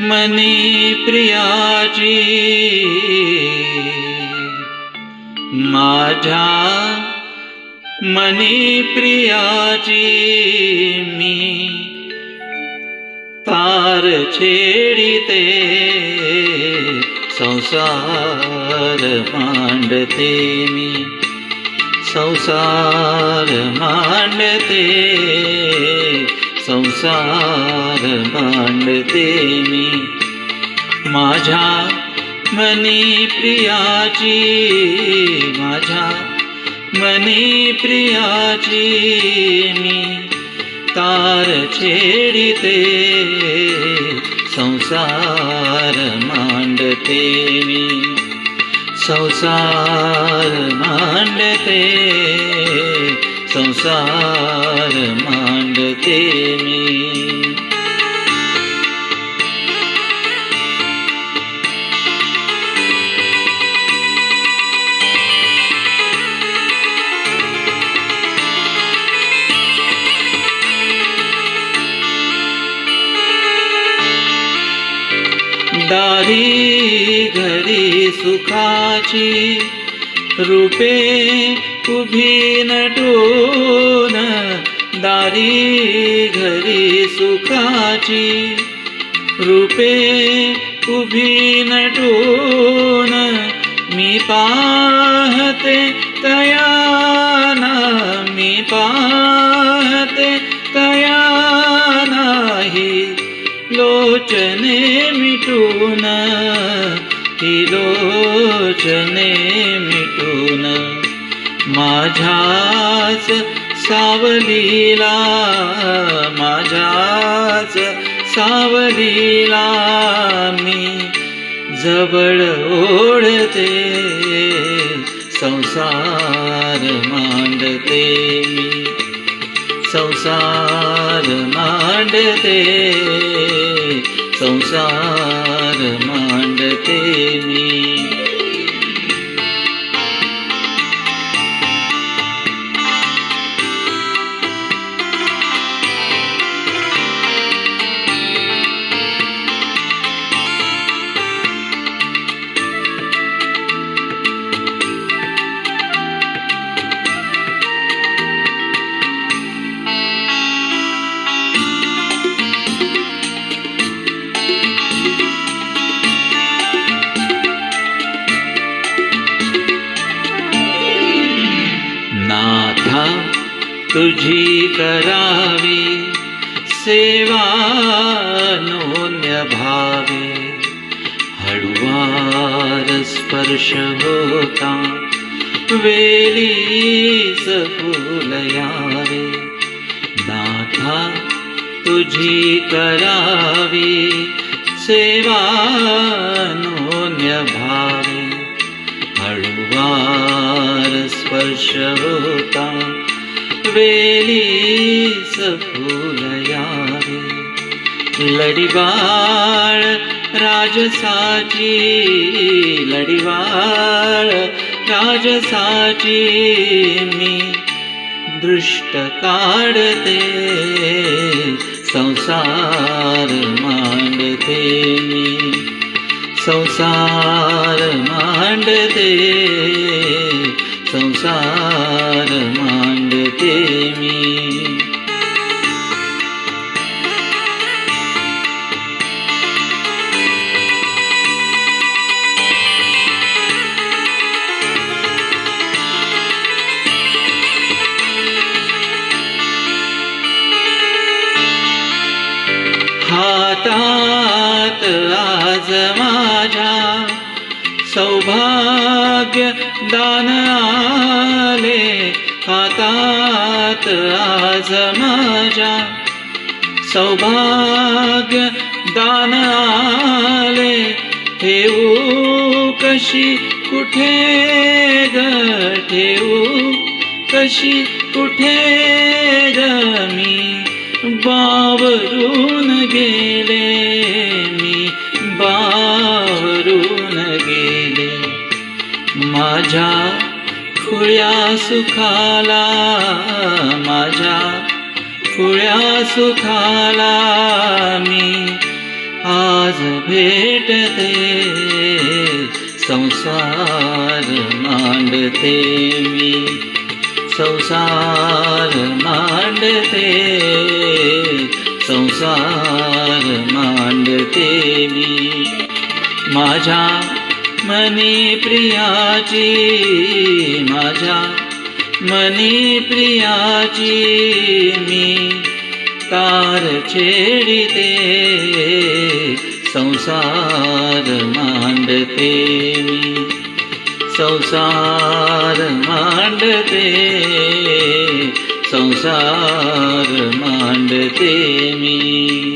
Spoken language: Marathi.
मनी प्रियाची माझ्या मनी प्रियाची मी तार छेडिते संसार मांडते मी. संसार संसार मांडते मी. माझ्या मनी प्रियाची माझ्या मनी प्रियाची मी तार छेडिते. संसार मांडते मी. संसार मांडते. संसार मांडते मी. दारी घरी सुखाची रूपे उभी नटून दारी घरी सुखाची रूपे उभी नटून मी पाहते तयाना मी पाहते तया नाही लोचने मिटून ती रोचने मिटून माझ्याच सावलीला माझ्याच सावलीला मी जवळ ओढते संसार मांडते मी. संसार मांडते संसार मांडते मी. श्रद्धा तुझी करावी सेवा नोन्य भावे. हळुवार स्पर्श होता वेलीस फुलयावे नाथा तुझी करावी सेवा नोन्य भावे. हळुवार स्पर्श होता वेलीस फुल यावे राजसाची लढीवाळ राजसाची मी दृष्ट काढते संसार मांडते मी। संसार मांडते संसार मांडते मी हातात आज माझ्या सौभाग्य दान आले हातात आज माझ्या. सौभाग्य दान आले ठेवू कशी कुठे ग? ठेवू कशी कुठे ग मी? बावरून गेले. माझ्या खुळ्या सुखाला माझ्या खुळ्या सुखाला मी आज भेटते संसार मांडते मी. संसार मांडते संसार मांडते मी. माझ्या मनी प्रियाची माझ्या मनी प्रियाची मी तार छेडिते संसार मांडते मी. संसार मांडते संसार मांडते मी.